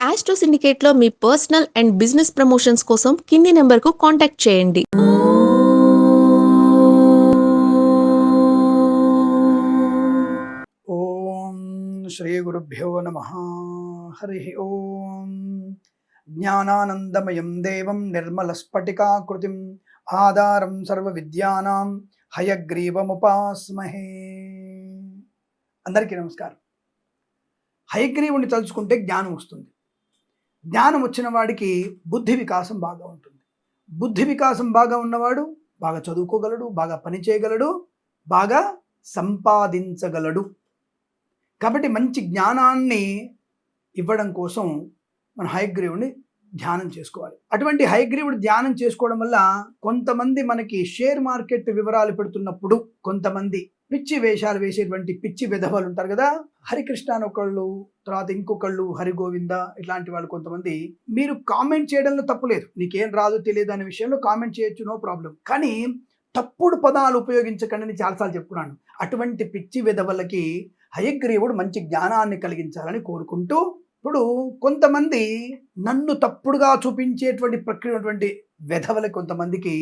Astro సిండికేట్లో మీ personal and business promotions కోసం కింది నెంబర్కు కాంటాక్ట్ చేయండి. ఓం శ్రీ గురుభ్యో నమ. హరి ఓం. జ్ఞానానందమయం దేవం నిర్మలస్ఫటికాకృతిం ఆధారం సర్వ విద్యానాం హయగ్రీవముపాస్మహే. అందరికీ నమస్కారం. హయగ్రీవుని తలుచుకుంటే జ్ఞానం వస్తుంది. జ్ఞానం వచ్చిన వాడికి బుద్ధి వికాసం బాగా ఉంటుంది. బుద్ధి వికాసం బాగా ఉన్నవాడు బాగా చదువుకోగలడు బాగా పని చేయగలడు బాగా సంపాదించగలడు. కాబట్టి మంచి జ్ఞానాన్ని ఇవ్వడం కోసం మన హయగ్రీవుని ధ్యానం చేసుకోవాలి. అటువంటి హయగ్రీవుడు ధ్యానం చేసుకోవడం వల్ల కొంతమంది మనకి షేర్ మార్కెట్ వివరాలు పెడుతున్నప్పుడు కొంతమంది పిచ్చి వేషాలు వేసేటువంటి పిచ్చి విధవలు ఉంటారు కదా హరికృష్ణ అని ఒకళ్ళు తర్వాత ఇంకొకళ్ళు హరిగోవింద ఇట్లాంటి వాళ్ళు కొంతమంది. మీరు కామెంట్ చేయడంలో తప్పులేదు నీకేం రాదు తెలియదు అనే విషయంలో కామెంట్ చేయొచ్చు నో ప్రాబ్లం కానీ తప్పుడు పదాలు ఉపయోగించకండి నేను చాలాసార్లు చెప్పుకున్నాను అటువంటి పిచ్చి విధవలకి హయగ్రీవుడు మంచి జ్ఞానాన్ని కలిగించాలని కోరుకుంటూ ఇప్పుడు కొంతమంది నన్ను తప్పుడుగా చూపించేటువంటి ప్రక్రియ ఉన్నటువంటి విధవల కొంతమందికి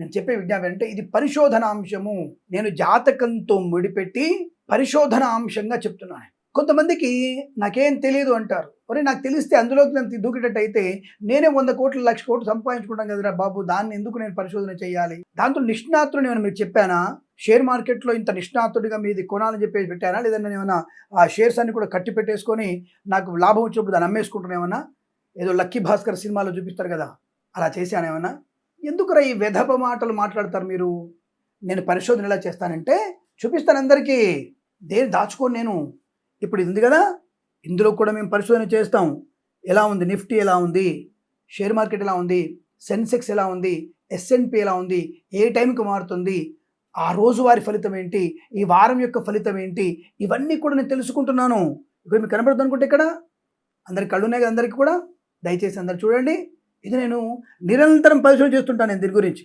నేను చెప్పే విజ్ఞాపం అంటే ఇది పరిశోధన అంశము. నేను జాతకంతో ముడిపెట్టి పరిశోధన అంశంగా చెప్తున్నాను. కొంతమందికి నాకేం తెలియదు అంటారు. మరి నాకు తెలిస్తే అందులోకి నేను దూకేటట్టు అయితే నేనే వంద కోట్లు లక్ష కోట్లు సంపాదించుకుంటాను కదరా బాబు. దాన్ని ఎందుకు నేను పరిశోధన చేయాలి? దాంతో నిష్ణాతుడు నేను మీరు చెప్పానా? షేర్ మార్కెట్లో ఇంత నిష్ణాతుడిగా మీది కొనాలని చెప్పేసి పెట్టానా? లేదంటే నేను ఏమైనా ఆ షేర్స్ అన్ని కూడా కట్టి పెట్టేసుకొని నాకు లాభం వచ్చినప్పుడు దాన్ని అమ్మేసుకుంటున్నా ఏదో లక్కీ భాస్కర్ సినిమాలో చూపిస్తారు కదా. అలా చేశానేమన్నా ఎందుకురా ఈ వెధప మాటలు మాట్లాడతారు మీరు? నేను పరిశోధన ఎలా చేస్తానంటే చూపిస్తాను అందరికీ. దేని దాచుకోను నేను? ఇప్పుడు ఇది ఉంది కదా? ఇందులో కూడా మేము పరిశోధన చేస్తాం. ఎలా ఉంది? నిఫ్టీ ఎలా ఉంది? షేర్ మార్కెట్ ఎలా ఉంది? సెన్సెక్స్ ఎలా ఉంది? ఎస్ఎన్పి ఎలా ఉంది? ఏ టైంకి మారుతుంది? ఆ రోజువారి ఫలితం ఏంటి? ఈ వారం యొక్క ఫలితం ఏంటి? ఇవన్నీ కూడా నేను తెలుసుకుంటున్నాను. ఇప్పుడు మీకు కనబడుతుంది అనుకుంటే ఇక్కడ అందరికి కళ్ళు ఉన్నాయి కదా అందరికీ కూడా? దయచేసి అందరు చూడండి. ఇది నేను నిరంతరం పరిశోధన చేస్తుంటాను నేను దీని గురించి.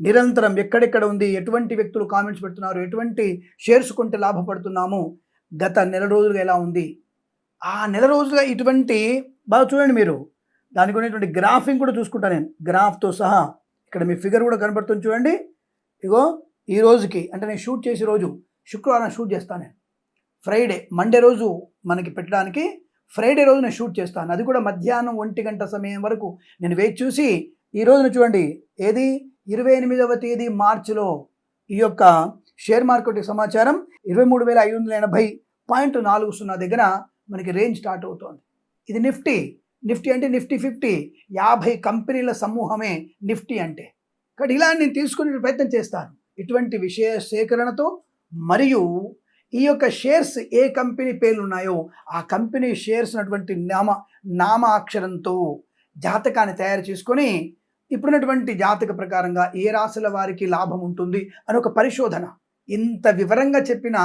నిరంతరం ఎక్కడెక్కడ ఉంది ఎటువంటి వ్యక్తులు కామెంట్స్ పెడుతున్నారు ఎటువంటి షేర్స్ కొంటే లాభపడుతున్నాము గత నెల రోజులుగా ఎలా ఉంది? ఆ నెల రోజులుగా ఇటువంటి బాగా చూడండి మీరు దానికి ఉన్నటువంటి గ్రాఫింగ్ కూడా చూసుకుంటాను నేను. గ్రాఫ్తో సహా ఇక్కడ మీ ఫిగర్ కూడా కనబడుతుంది చూడండి. ఇగో ఈ రోజుకి అంటే నేను షూట్ చేసే రోజు శుక్రవారం షూట్ చేస్తాను నేను. ఫ్రైడే మండే రోజు మనకి పెట్టడానికి ఫ్రైడే రోజు నేను షూట్ చేస్తాను. అది కూడా మధ్యాహ్నం ఒంటి గంట సమయం వరకు. నేను వేచి చూసి ఈ రోజున చూడండి ఏది? ఇరవై ఎనిమిదవ తేదీ మార్చిలో ఈ యొక్క షేర్ మార్కెట్ సమాచారం ఇరవై మూడు వేల ఐదు వందల ఎనభై పాయింట్ నాలుగు సున్నా దగ్గర మనకి రేంజ్ స్టార్ట్ అవుతోంది. ఇది నిఫ్టీ. నిఫ్టీ అంటే నిఫ్టీ ఫిఫ్టీ. యాభై కంపెనీల సమూహమే నిఫ్టీ అంటే. ఇక్కడ ఇలా నేను తీసుకునే ప్రయత్నం చేస్తాను ఇటువంటి విషయ సేకరణతో మరియు ఈ యొక్క షేర్స్ ఏ కంపెనీ పేర్లు ఉన్నాయో ఆ కంపెనీ షేర్స్ ఉన్నటువంటి నామ నామ అక్షరంతో జాతకాన్ని తయారు చేసుకొని ఇప్పుడున్నటువంటి జాతక ప్రకారంగా ఏ రాశుల వారికి లాభం ఉంటుంది అని ఒక పరిశోధన. ఇంత వివరంగా చెప్పిన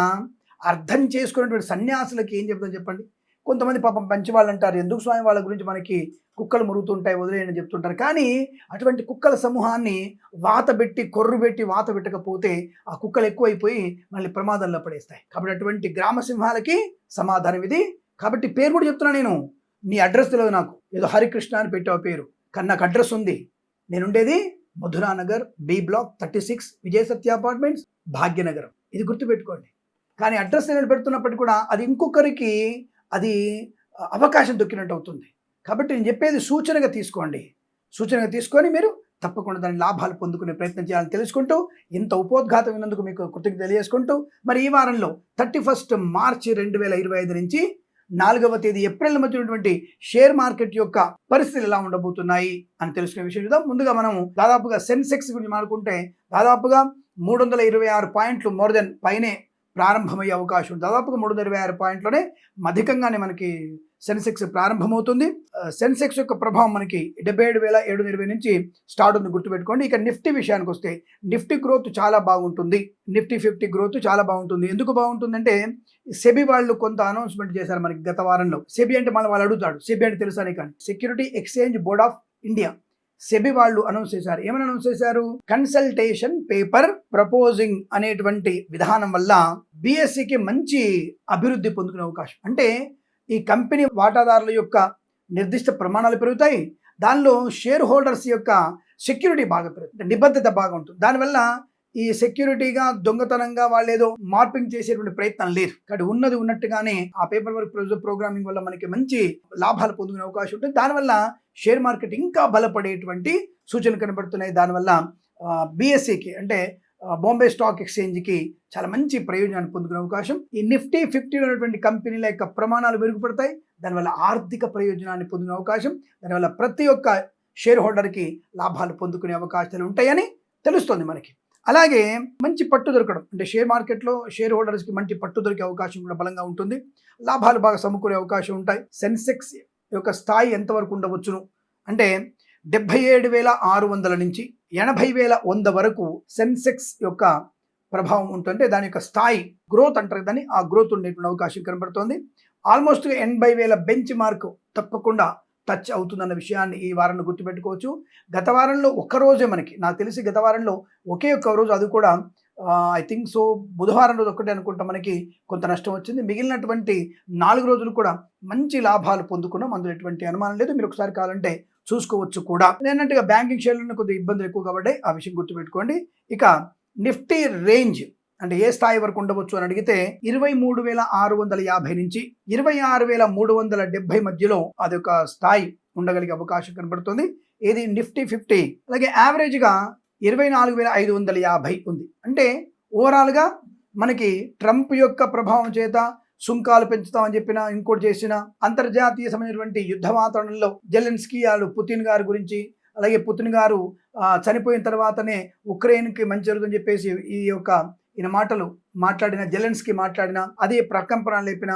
అర్థం చేసుకున్నటువంటి సన్యాసులకి ఏం చెప్తాం చెప్పండి. కొంతమంది పాపం పంచి వాళ్ళు అంటారు ఎందుకు స్వామి వాళ్ళ గురించి మనకి కుక్కలు మురుగుతుంటాయి వదిలేయని చెప్తుంటారు. కానీ అటువంటి కుక్కల సమూహాన్ని వాత పెట్టి కొర్రు పెట్టి వాత పెట్టకపోతే ఆ కుక్కలు ఎక్కువైపోయి మళ్ళీ ప్రమాదంలో పడేస్తాయి. కాబట్టి అటువంటి గ్రామ సింహాలకి సమాధానం ఇది. కాబట్టి పేరు కూడా చెప్తున్నా నేను. నీ అడ్రస్ తెలియదు నాకు. ఏదో హరికృష్ణ అని పెట్టావు పేరు. కానీ నాకు అడ్రస్ ఉంది. నేనుండేది Madhuranagar B block thirty six Vijaya Satya apartments Bhagyanagaram. ఇది గుర్తుపెట్టుకోండి. కానీ అడ్రస్ నేను పెడుతున్నప్పటికీ కూడా అది ఇంకొకరికి అది అవకాశం దొక్కినట్టు అవుతుంది. కాబట్టి నేను చెప్పేది సూచనగా తీసుకోండి సూచనగా తీసుకొని మీరు తప్పకుండా దాని లాభాలు పొందుకునే ప్రయత్నం చేయాలని తెలుసుకుంటూ ఇంత ఉపోద్ఘాతం విన్నందుకు మీకు కృతజ్ఞత తెలియజేసుకుంటూ మరి ఈ వారంలో థర్టీ ఫస్ట్ మార్చి రెండు వేల ఇరవై ఐదు నుంచి నాలుగవ తేదీ ఏప్రిల్ మధ్య ఉన్నటువంటి షేర్ మార్కెట్ యొక్క పరిస్థితులు ఎలా ఉండబోతున్నాయి అని తెలుసుకునే విషయం చూద్దాం ముందుగా మనం దాదాపుగా సెన్సెక్స్ గురించి మాట్లాడుకుంటే దాదాపుగా మూడు వందల ఇరవై ఆరు పాయింట్లు మోర్ దెన్ పైనే ప్రారంభమయ్యే అవకాశం ఉంది. దాదాపుగా మూడు వందల ఇరవై ఆరు పాయింట్లోనే అధికంగానే మనకి సెన్సెక్స్ ప్రారంభమవుతుంది. సెన్సెక్స్ యొక్క ప్రభావం మనకి డెబ్బై ఏడు వేల ఏడు ఇరవై నుంచి స్టార్ట్ ఉంది. గుర్తుపెట్టుకోండి. ఇక నిఫ్టీ విషయానికి వస్తే నిఫ్టీ గ్రోత్ చాలా బాగుంటుంది. నిఫ్టీ ఫిఫ్టీ గ్రోత్ చాలా బాగుంటుంది. ఎందుకు బాగుంటుందంటే సెబీ వాళ్ళు కొంత అనౌన్స్మెంట్ చేశారు మనకి గత వారంలో. సెబీ అంటే మనం వాళ్ళు అడుగుతాడు సెబీ అంటే తెలుసానే కానీ. Security exchange board of India. SEBI వాళ్ళు అనౌన్స్ చేశారు. ఏమని అనౌన్స్ చేశారు? కన్సల్టేషన్ పేపర్ ప్రపోజింగ్ అనేటువంటి విధానం వల్ల బిఎస్సికి మంచి అభివృద్ధి పొందుకునే అవకాశం. అంటే ఈ కంపెనీ వాటాదారుల యొక్క నిర్దిష్ట ప్రమాణాలు పెరుగుతాయి. దానిలో షేర్ హోల్డర్స్ యొక్క సెక్యూరిటీ బాగా పెరుగుతుంది. నిబద్ధత బాగా ఉంటుంది. దానివల్ల ఈ సెక్యూరిటీగా దొంగతనంగా వాళ్ళు ఏదో మార్పింగ్ చేసేటువంటి ప్రయత్నం లేదు. కాబట్టి ఉన్నది ఉన్నట్టుగానే ఆ పేపర్ వర్క్ ప్రోగ్రామింగ్ వల్ల మనకి మంచి లాభాలు పొందుకునే అవకాశం ఉంటుంది. దానివల్ల షేర్ మార్కెట్ ఇంకా బలపడేటువంటి సూచనలు కనబడుతున్నాయి. దానివల్ల బిఎస్సికి అంటే బాంబే స్టాక్ ఎక్స్చేంజ్కి చాలా మంచి ప్రయోజనాన్ని పొందుకునే అవకాశం. ఈ నిఫ్టీ ఫిఫ్టీలో ఉన్నటువంటి కంపెనీల యొక్క ప్రమాణాలు మెరుగుపడతాయి. దానివల్ల ఆర్థిక ప్రయోజనాన్ని పొందుకునే అవకాశం. దానివల్ల ప్రతి ఒక్క షేర్ హోల్డర్కి లాభాలు పొందుకునే అవకాశాలు ఉంటాయని తెలుస్తుంది మనకి. అలాగే మంచి పట్టు దొరకడం అంటే షేర్ మార్కెట్లో షేర్ హోల్డర్స్కి మంచి పట్టు దొరికే అవకాశం కూడా బలంగా ఉంటుంది. లాభాలు బాగా సమకూరే అవకాశం ఉంటాయి. సెన్సెక్స్ యొక్క స్థాయి ఎంతవరకు ఉండవచ్చును? అంటే డెబ్బై ఏడు వేల ఆరు వందల నుంచి ఎనభై వేల వంద వరకు సెన్సెక్స్ యొక్క ప్రభావం ఉంటుంది దాని యొక్క స్థాయి గ్రోత్ అంటారు దాన్ని. ఆ గ్రోత్ ఉండేటువంటి అవకాశం కనబడుతోంది. ఆల్మోస్ట్ ఎనభై వేల బెంచ్ మార్క్ తప్పకుండా టచ్ అవుతుందన్న విషయాన్ని ఈ వారంలో గుర్తుపెట్టుకోవచ్చు. గత వారంలో ఒక్క రోజే మనకి నాకు తెలిసి గత వారంలో ఒకే ఒక్క రోజు అది కూడా ఐ థింక్ సో బుధవారం రోజు ఒక్కటే అనుకుంటా మనకి కొంత నష్టం వచ్చింది. మిగిలినటువంటి నాలుగు రోజులు కూడా మంచి లాభాలు పొందుకున్నాం. అందులో ఎటువంటి అనుమానం లేదు. మీరు ఒకసారి కావాలంటే చూసుకోవచ్చు కూడా. నేనంటే బ్యాంకింగ్ షేర్లను కొద్దిగా ఇబ్బందులు ఎక్కువ కాబట్టి ఆ విషయం గుర్తుపెట్టుకోండి. ఇక నిఫ్టీ రేంజ్ అంటే ఏ స్థాయి వరకు ఉండవచ్చు అని అడిగితే ఇరవై మూడు వేల ఆరు వందల యాభై నుంచి ఇరవై ఆరు వేల మూడు వందల డెబ్బై మధ్యలో అదొక స్థాయి ఉండగలిగే అవకాశం కనబడుతుంది. ఇది నిఫ్టీ ఫిఫ్టీ? అలాగే యావరేజ్గా ఇరవై నాలుగు వేల ఐదు వందల యాభై ఉంది. అంటే ఓవరాల్గా మనకి ట్రంప్ యొక్క ప్రభావం చేత సుంకాలు పెంచుతామని చెప్పిన ఇంకోటి చేసిన అంతర్జాతీయ సంబంధించినటువంటి యుద్ధ వాతావరణంలో జెలెన్స్కీ వాళ్ళు పుతిన్ గారి గురించి అలాగే పుతిన్ గారు చనిపోయిన తర్వాతనే ఉక్రెయిన్కి మంచి జరుగుతుందని చెప్పేసి ఈ యొక్క ఈయన మాటలు మాట్లాడిన జెలెన్స్కి మాట్లాడిన అదే ప్రకంపన లేపిన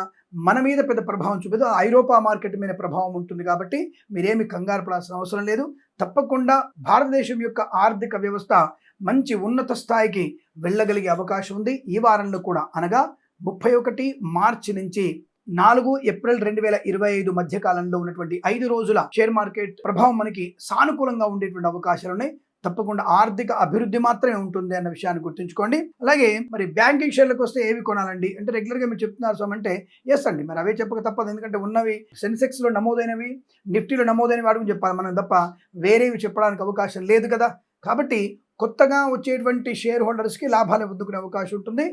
మన మీద పెద్ద ప్రభావం చూపేదో ఐరోపా మార్కెట్ మీద ప్రభావం ఉంటుంది కాబట్టి మీరేమి కంగారు పడాల్సిన అవసరం లేదు. తప్పకుండా భారతదేశం యొక్క ఆర్థిక వ్యవస్థ మంచి ఉన్నత స్థాయికి వెళ్ళగలిగే అవకాశం ఉంది. ఈ వారంలో కూడా అనగా ముప్పై ఒకటి మార్చి నుంచి నాలుగు ఏప్రిల్ రెండు వేల ఇరవై ఐదు మధ్య కాలంలో ఉన్నటువంటి ఐదు రోజుల షేర్ మార్కెట్ ప్రభావం మనకి సానుకూలంగా ఉండేటువంటి అవకాశాలు ఉన్నాయి తప్పకుండా ఆర్థిక అభివృద్ధి మాత్రమే ఉంటుంది అన్న విషయాన్ని గుర్తుంచుకోండి. అలాగే మరి బ్యాంకింగ్ షేర్లకు వస్తే ఏవి కొనాలండి? అంటే రెగ్యులర్గా మీరు చెప్తున్నారు స్వామి అంటే ఎస్ అండి. మరి అవే చెప్పక తప్పదు. ఎందుకంటే ఉన్నవి సెన్సెక్స్లో నమోదైనవి నిఫ్టీలో నమోదైనవి వాటికి చెప్పాలి మనం తప్ప వేరేవి చెప్పడానికి అవకాశం లేదు కదా. కాబట్టి కొత్తగా వచ్చేటువంటి షేర్ హోల్డర్స్కి లాభాలు పొందుకునే అవకాశం ఉంటుంది.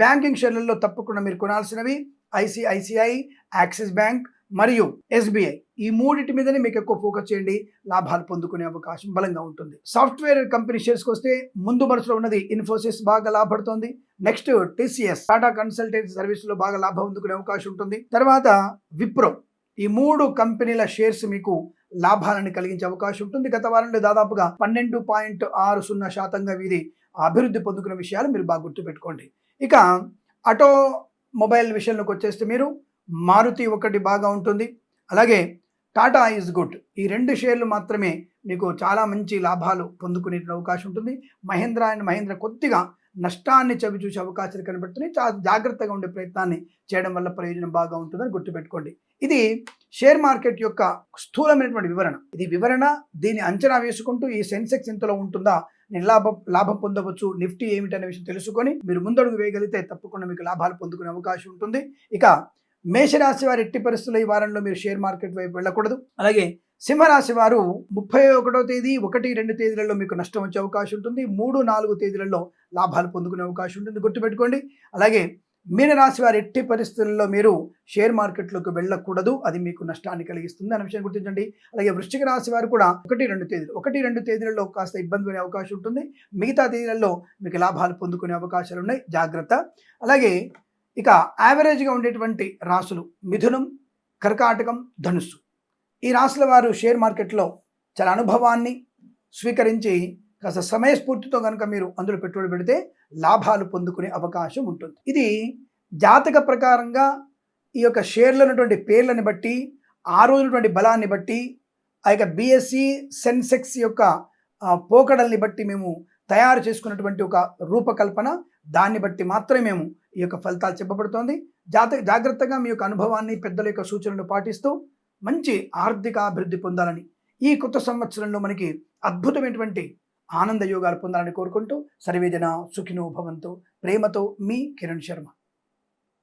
బ్యాంకింగ్ షేర్లలో తప్పకుండా మీరు కొనాల్సినవి ఐసిఐసిఐ యాక్సిస్ బ్యాంక్ మరియు ఎస్బీఐ ఈ మూడింటి మీదనే మీకు ఎక్కువ ఫోకస్ చేయండి. లాభాలు పొందుకునే అవకాశం బలంగా ఉంటుంది. సాఫ్ట్వేర్ కంపెనీ షేర్స్కి వస్తే ముందు వరుసలో ఉన్నది ఇన్ఫోసిస్ బాగా లాభపడుతోంది. నెక్స్ట్ టీసీఎస్ టాటా కన్సల్టెన్సీ సర్వీసులో బాగా లాభం పొందుకునే అవకాశం ఉంటుంది. తర్వాత విప్రో ఈ మూడు కంపెనీల షేర్స్ మీకు లాభాలను కలిగించే అవకాశం ఉంటుంది. గత వారంలో దాదాపుగా పన్నెండు పాయింట్ ఆరు సున్నా శాతంగా వీధి అభివృద్ధి పొందుకున్న విషయాలు మీరు బాగా గుర్తుపెట్టుకోండి. ఇక ఆటో మొబైల్ విషయంలోకి వచ్చేస్తే మీరు మారుతి ఒకటి బాగా ఉంటుంది. అలాగే టాటా ఈజ్ గుడ్. ఈ రెండు షేర్లు మాత్రమే మీకు చాలా మంచి లాభాలు పొందుకునే అవకాశం ఉంటుంది. మహేంద్ర అండ్ మహేంద్ర కొద్దిగా నష్టాన్ని చవి చూసే అవకాశాలు కనబడుతున్నాయి. చాలా జాగ్రత్తగా ఉండే ప్రయత్నాన్ని చేయడం వల్ల ప్రయోజనం బాగా ఉంటుందని గుర్తుపెట్టుకోండి. ఇది షేర్ మార్కెట్ యొక్క స్థూలమైనటువంటి వివరణ. ఇది వివరణ దీన్ని అంచనా వేసుకుంటూ ఈ సెన్సెక్స్ ఇంతలో ఉంటుందా? నేను లాభం లాభం పొందవచ్చు. నిఫ్టీ ఏమిటనే విషయం తెలుసుకొని మీరు ముందడుగు వేయగలిగితే తప్పకుండా మీకు లాభాలు పొందుకునే అవకాశం ఉంటుంది. ఇక మేషరాశి వారి ఎట్టి పరిస్థితుల్లో ఈ వారంలో మీరు షేర్ మార్కెట్ వైపు వెళ్ళకూడదు. అలాగే సింహరాశి వారు ముప్పై ఒకటో తేదీ ఒకటి రెండు తేదీలలో మీకు నష్టం వచ్చే అవకాశం ఉంటుంది. మూడు నాలుగు తేదీలలో లాభాలు పొందుకునే అవకాశం ఉంటుంది. గుర్తుపెట్టుకోండి. అలాగే మీనరాశి వారి ఎట్టి పరిస్థితుల్లో మీరు షేర్ మార్కెట్లోకి వెళ్ళకూడదు. అది మీకు నష్టాన్ని కలిగిస్తుంది అనే విషయం గుర్తించండి. అలాగే వృశ్చిక రాశి వారు కూడా ఒకటి రెండు తేదీలు ఒకటి రెండు తేదీలలో కాస్త ఇబ్బంది పడే అవకాశం ఉంటుంది. మిగతా తేదీలలో మీకు లాభాలు పొందుకునే అవకాశాలు ఉన్నాయి. జాగ్రత్త. అలాగే ఇక యావరేజ్గా ఉండేటువంటి రాసులు మిథునం కర్కాటకం ధనుస్సు. ఈ రాసుల వారు షేర్ మార్కెట్లో చాలా అనుభవాన్ని స్వీకరించి కాస్త సమయస్ఫూర్తితో కనుక మీరు అందులో పెట్టుబడి పెడితే లాభాలు పొందుకునే అవకాశం ఉంటుంది. ఇది జాతక ప్రకారంగా ఈ యొక్క షేర్లు ఉన్నటువంటి పేర్లని బట్టి ఆ రోజునటువంటి బలాన్ని బట్టి ఆ యొక్క బిఎస్సి సెన్సెక్స్ యొక్క పోకడల్ని బట్టి మేము తయారు చేసుకున్నటువంటి ఒక రూపకల్పన దాన్ని బట్టి మాత్రమే మేము ఈ యొక్క ఫలితాలు చెప్పబడుతోంది. జాత జాగ్రత్తగా మీ యొక్క అనుభవాన్ని పెద్దల యొక్క సూచనలు పాటిస్తూ మంచి ఆర్థిక అభివృద్ధి పొందాలని ఈ కొత్త సంవత్సరంలో మనకి అద్భుతమైనటువంటి ఆనంద యోగాలు పొందాలని కోరుకుంటూ సర్వేజన సుఖినో భవంతు. ప్రేమతో మీ కిరణ్ శర్మ.